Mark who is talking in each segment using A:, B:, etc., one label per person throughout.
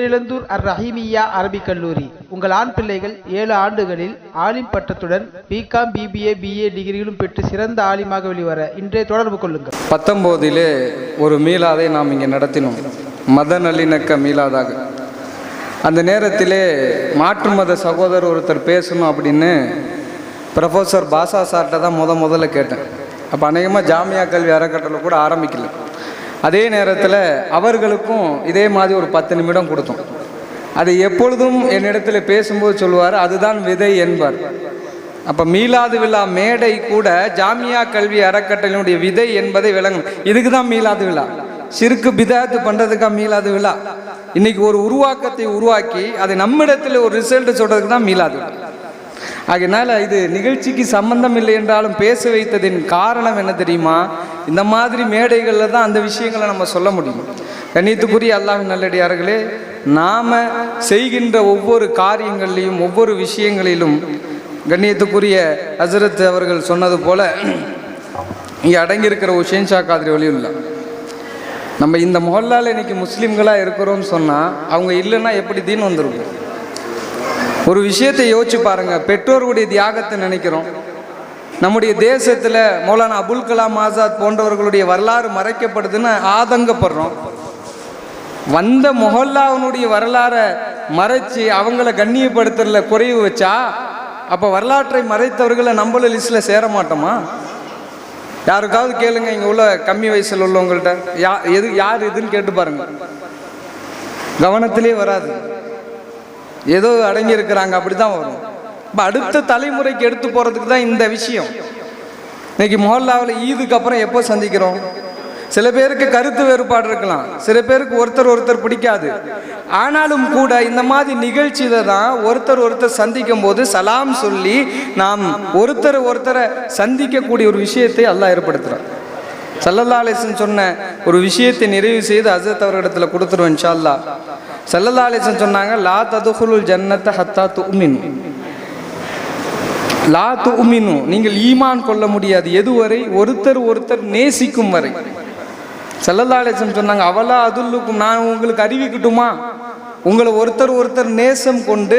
A: பேரிழந்தூர் அர் ரஹீமியா அரபிக் கல்லூரி. உங்கள் ஆண் பிள்ளைகள் ஏழு ஆண்டுகளில் ஆலிம் பட்டத்துடன் பிகாம் பிபிஏ பிஏ டிகிரிகளும் பெற்று சிறந்த ஆலிமாக வெளிவர இன்றே தொடர்பு கொள்ளுங்கள்.
B: பத்தொம்போதிலே ஒரு மீளாதை நாம் இங்கே நடத்தினோம். மத நல்லிணக்க மீளாதாக அந்த நேரத்திலே மாற்று மத சகோதரர் ஒருத்தர் பேசணும் அப்படின்னு ப்ரொஃபஸர் பாஷா சார்கிட்ட தான் முத முதல்ல கேட்டேன். அப்போ அநேகமாக ஜாமியா கல்வி அறக்கட்டளை கூட ஆரம்பிக்கல. அதே நேரத்தில் அவர்களுக்கும் இதே மாதிரி ஒரு பத்து நிமிடம் கொடுத்தோம். அது எப்பொழுதும் என்னிடத்தில் பேசும்போது சொல்லுவார் அதுதான் விதை என்பார். அப்போ மீளாது விழா மேடை கூட ஜாமியா கல்வி அறக்கட்டளையினுடைய விதை என்பதை விளங்கும் இதுக்கு தான் மீலாது விழா. சிறுக்கு பிதாத்து பண்ணுறதுக்காக மீலாது விழா? இன்னைக்கு ஒரு உருவாக்கத்தை உருவாக்கி அதை நம்மிடத்தில் ஒரு ரிசல்ட் சொல்றதுக்கு தான் மீலாது விழா. ஆகையினால இது நிகழ்ச்சிக்கு சம்பந்தம் இல்லை என்றாலும் பேச வைத்ததின் காரணம் என்ன தெரியுமா? இந்த மாதிரி மேடைகளில் தான் அந்த விஷயங்களை நம்ம சொல்ல முடியும். கண்ணியத்துக்குரிய அல்லாஹ் நல்லடியார்களே நாம் செய்கின்ற ஒவ்வொரு காரியங்கள்லையும் ஒவ்வொரு விஷயங்களிலும் கண்ணியத்துக்குரிய ஹசரத் அவர்கள் சொன்னது போல இங்கே அடங்கியிருக்கிற உஷேன்ஷா ஷேன்ஷா காதிரி இல்லை நம்ம இந்த மொஹல்லால் இன்னைக்கு முஸ்லீம்களாக இருக்கிறோம்னு சொன்னால் அவங்க இல்லைன்னா எப்படி தீன் வந்துருவோம்? ஒரு விஷயத்தை யோசிச்சு பாருங்க. பெற்றோர்களுடைய தியாகத்தை நினைக்கிறோம். நம்முடைய தேசத்தில் மௌலானா அபுல் கலாம் ஆசாத் போன்றவர்களுடைய வரலாறு மறைக்கப்படுதுன்னு ஆதங்கப்படுறோம். வந்த மொஹல்லாவினுடைய வரலாறை மறைச்சு அவங்கள கண்ணியப்படுத்துறதுல குறைவு வச்சா அப்போ வரலாற்றை மறைத்தவர்களை நம்மள லிஸ்ட்டில் சேர மாட்டோமா? யாருக்காவது கேளுங்க இங்கே உள்ள கம்மி வயசில் உள்ளவங்கள்ட்ட. யா எது யார் இதுன்னு கேட்டு பாருங்க. கவனத்திலே வராது. ஏதோ அடங்கி இருக்கிறாங்க அப்படிதான் வரும். இப்போ அடுத்த தலைமுறைக்கு எடுத்து போறதுக்கு தான் இந்த விஷயம். இன்னைக்கு மொஹல்லாவில் ஈதுக்கு அப்புறம் எப்போ சந்திக்கிறோம்? சில பேருக்கு கருத்து வேறுபாடு இருக்கலாம். சில பேருக்கு ஒருத்தர் ஒருத்தர் பிடிக்காது. ஆனாலும் கூட இந்த மாதிரி நிகழ்ச்சியில தான் ஒருத்தர் ஒருத்தர் சந்திக்கும் போது சலாம் சொல்லி நாம் ஒருத்தர் ஒருத்தரை சந்திக்கக்கூடிய ஒரு விஷயத்தை அல்லாஹ் ஏற்படுத்துகிறோம் சல்லல்லா அலிசன் சொன்ன ஒரு விஷயத்தை நிறைவு செய்து அசத் அவர்களிடத்துல கொடுத்துருவோம் இன்ஷா அல்லாஹ். சல்லல்லா அலிசன் சொன்னாங்க லா ததுகுலுல் ஜன்னத்தை ஹத்தா துமினு லா துமினு நீங்கள் ஈமான் கொள்ள முடியாது. எதுவரை? ஒருத்தர் ஒருத்தர் நேசிக்கும் வரை. சல்லல்லா அலிசன் சொன்னாங்க அவளா அதுல்லுக்கும் நான் உங்களுக்கு அறிவிக்கட்டுமா உங்களை ஒருத்தர் ஒருத்தர் நேசம் கொண்டு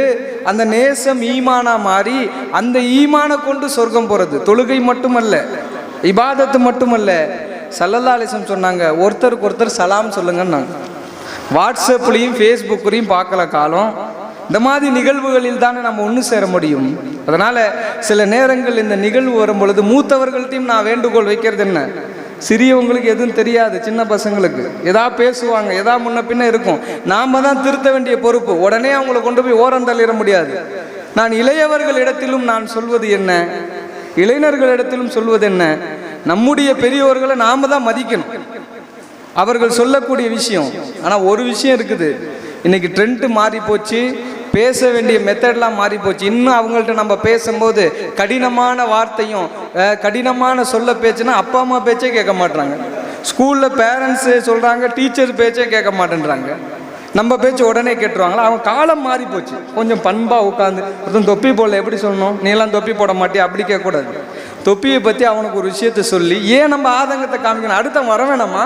B: அந்த நேசம் ஈமானா மாறி அந்த ஈமானை கொண்டு சொர்க்கம் போறது. தொழுகை மட்டுமல்ல இபாதத்து மட்டுமல்ல. சல்லல்லா அலிசம் சொன்னாங்க ஒருத்தருக்கு ஒருத்தர் சலாம் சொல்லுங்கன்னாங்க. வாட்ஸ்அப்லேயும் ஃபேஸ்புக்லேயும் பார்க்கல காலம். இந்த மாதிரி நிகழ்வுகளில் தானே நம்ம ஒன்று சேர முடியும். அதனால் சில நேரங்கள் இந்த நிகழ்வு வரும் பொழுது மூத்தவர்கள்ட்டையும் நான் வேண்டுகோள் வைக்கிறது என்ன? சிறியவங்களுக்கு எதுவும் தெரியாது சின்ன பசங்களுக்கு. எதா பேசுவாங்க எதா முன்ன பின்ன இருக்கும். நாம தான் திருத்த வேண்டிய பொறுப்பு. உடனே அவங்கள கொண்டு போய் ஓரம் தள்ளிட முடியாது. நான் இளையவர்களிடத்திலும் நான் சொல்வது என்ன? இளைஞர்களிடத்திலும் சொல்வது என்ன? நம்முடைய பெரியோர்களை நாம தான் மதிக்கணும். அவர்கள் சொல்லக்கூடிய விஷயம். ஆனால் ஒரு விஷயம் இருக்குது. இன்னைக்கு ட்ரெண்ட் மாறி போச்சு. பேச வேண்டிய மெத்தட்லாம் மாறி போச்சு. இன்னும் அவங்கள்ட்ட நம்ம பேசும்போது கடினமான வார்த்தையும் கடினமான சொல்ல பேச்சுன்னா அப்பா அம்மா பேச்சே கேட்க மாட்டுறாங்க ஸ்கூலில் பேரண்ட்ஸு சொல்கிறாங்க டீச்சர் பேச்சே கேட்க மாட்டேன்றாங்க. நம்ம பேச்சு உடனே கேட்டுருவாங்களா? அவங்க காலம் மாறி போச்சு. கொஞ்சம் பண்பாக உட்காந்து ஒருத்தன் தொப்பி போடல எப்படி சொல்லணும்? நீலாம் தொப்பி போட மாட்டியா? அப்படி கேட்கக்கூடாது. தொப்பியை பற்றி அவனுக்கு ஒரு விஷயத்த சொல்லி ஏன் நம்ம ஆதங்கத்தை காமிக்கணும்? அடுத்த வர வேணாமா?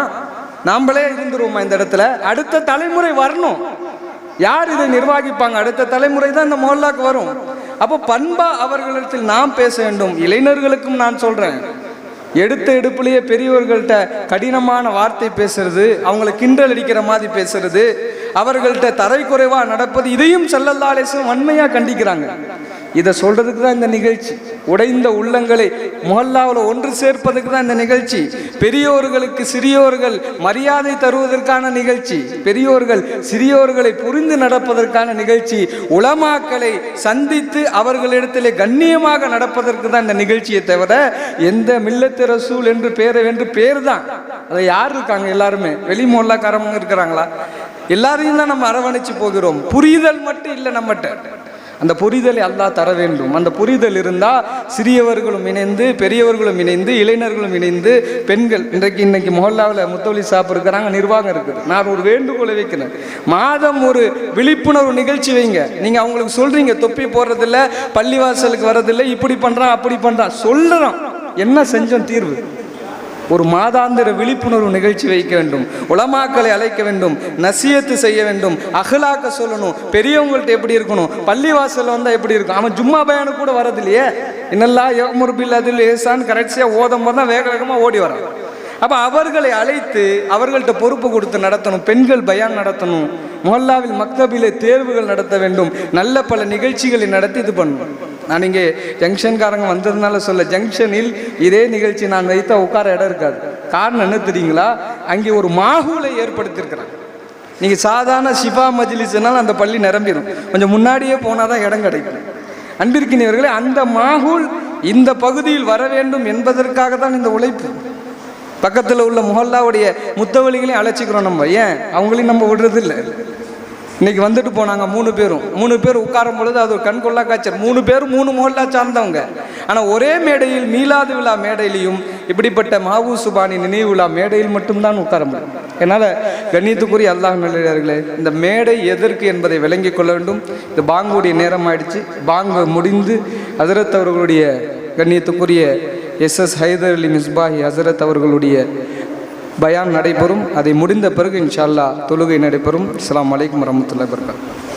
B: நாமளே இருந்துருவோமா இந்த இடத்துல? அடுத்த தலைமுறை வரணும். யார் இதை நிர்வகிப்பாங்க? அடுத்த தலைமுறை தான் இந்த மொஹல்லாக்கு வரும். அப்போ பண்பா அவர்களிடத்தில் நாம் பேச வேண்டும். இளைஞர்களுக்கும் நான் சொல்கிறேன் எடுத்த எடுப்புலேயே பெரியவர்கள்ட்ட கடினமான வார்த்தை பேசுறது அவங்கள கிண்டல் அடிக்கிற மாதிரி பேசுறது அவர்கள்ட்ட குறைவாக நடப்பது இதையும் செல்லல்லாலேசும் வன்மையாக கண்டிக்கிறாங்க. இதை சொல்றதுக்கு தான் இந்த நிகழ்ச்சி. உடைந்த உள்ளங்களை மொஹல்லாவில் ஒன்று சேர்ப்பதுக்கு தான் இந்த நிகழ்ச்சி. பெரியோர்களுக்கு சிறியோர்கள் மரியாதை தருவதற்கான நிகழ்ச்சி. பெரியோர்கள் சிறியோர்களை புரிந்து நடப்பதற்கான நிகழ்ச்சி. உளமாக்களை சந்தித்து அவர்களிடத்திலே கண்ணியமாக நடப்பதற்கு தான் இந்த நிகழ்ச்சியை தவிர எந்த மில்லத்து ரசூல் என்று பேரை என்று பேர் தான். அதை யார் இருக்காங்க எல்லாருமே? வெளி மொல்லாக்காரவங்க இருக்கிறாங்களா? எல்லாரையும் தான் நம்ம அரவணைச்சு போகிறோம். புரிதல் மட்டும் இல்லை நம்மகிட்ட. அந்த புரிதலை அல்லாஹ் தர வேண்டும். அந்த புரிதல் இருந்தால் சிறியவர்களும் இணைந்து பெரியவர்களும் இணைந்து இளைஞர்களும் இணைந்து பெண்கள் இன்றைக்கு இன்னைக்கு மொஹல்லாவில் முத்தொலி சாப் இருக்கிறாங்க நிர்வாகம் இருக்குது. நான் ஒரு வேண்டுகோளை வைக்கிறேன். மாதம் ஒரு விழிப்புணர்வு நிகழ்ச்சி வைங்க. நீங்கள் அவங்களுக்கு சொல்கிறீங்க தொப்பி போடுறதில்ல பள்ளிவாசலுக்கு வரதில்லை இப்படி பண்ணுறான் அப்படி பண்ணுறான் சொல்கிறான் என்ன செஞ்சோம் தீர்வு? ஒரு மாதாந்திர விழிப்புணர்வு நிகழ்ச்சி வைக்க வேண்டும் உலமாக்களை அழைக்க வேண்டும் நசியத்து செய்ய வேண்டும் அகலாக்க சொல்லணும் பெரியவங்கள்ட்ட எப்படி இருக்கணும் பள்ளிவாசல் வந்தால் எப்படி இருக்கும் அவன் ஜும்மா பயானுக்கு கூட வரது இல்லையே என்னெல்லாம் யோமுருபில் அதில் ஏசான்னு கரெக்டாக ஓதம் போது தான் வேக வேகமாக ஓடி வரான். அப்போ அவர்களை அழைத்து அவர்கள்ட்ட பொறுப்பு கொடுத்து நடத்தணும் பெண்கள் பயான் நடத்தணும் மொல்லாவில் மக்தபிலே தேர்வுகள் நடத்த வேண்டும் நல்ல பல நிகழ்ச்சிகளை நடத்தி இது பண்ணணும். நான் இங்கே ஜங்ஷன்காரங்க வந்ததுனால சொல்ல ஜங்ஷனில் இதே நிகழ்ச்சி நான் வைத்தா உட்கார இடம் இருக்காது. காரணம் என்ன தெரியுங்களா? அங்கே ஒரு மாகூலை ஏற்படுத்தியிருக்கிறாங்க. நீங்கள் சாதாரண சிவா மஜ்லிஸ்னால அந்த பள்ளி நிரம்பிடும் கொஞ்சம் முன்னாடியே போனால் தான் இடம் கிடைக்கும். அன்பிற்கினியவர்களே அந்த மாகூல் இந்த பகுதியில் வர வேண்டும் என்பதற்காக தான் இந்த உழைப்பு. பக்கத்தில் உள்ள முஹல்லாவுடைய முத்தவழிகளையும் அழைச்சிக்கிறோம் நம்ம. ஏன்? அவங்களையும் நம்ம விடுறது இல்லை இன்னைக்கு வந்துட்டு போனாங்க மூணு பேரும். மூணு பேர் உட்காரும் பொழுது அது ஒரு கண்கொள்ளா காய்ச்சல் மூணு பேரும் மூணு முஹல்லா சார்ந்தவங்க. ஆனால் ஒரே மேடையில் மீலாது விழா மேடையிலையும் இப்படிப்பட்ட மாவு சுபானி நினைவு விழா மேடையில் மட்டும்தான் உட்கார முடியும். என்னால் கண்ணியத்துக்குரிய அல்லாஹ் நல்லே இந்த மேடை எதற்கு என்பதை விளங்கிக் கொள்ள வேண்டும். இந்த பாங்குடைய நேரம் ஆயிடுச்சு பாங்கு முடிந்து ஹசரத் அவர்களுடைய கண்ணியத்துக்குரிய எஸ் எஸ் ஹைதர் அலி மிஸ்பாஹி ஹசரத் அவர்களுடைய பயான் நடைபெறும். அதை முடிந்த பிறகு இன்ஷா தொழுகை நடைபெறும். இஸ்லாம் அலைக்கும் வரமத்துல்லாஹி வபரகாத்துஹு.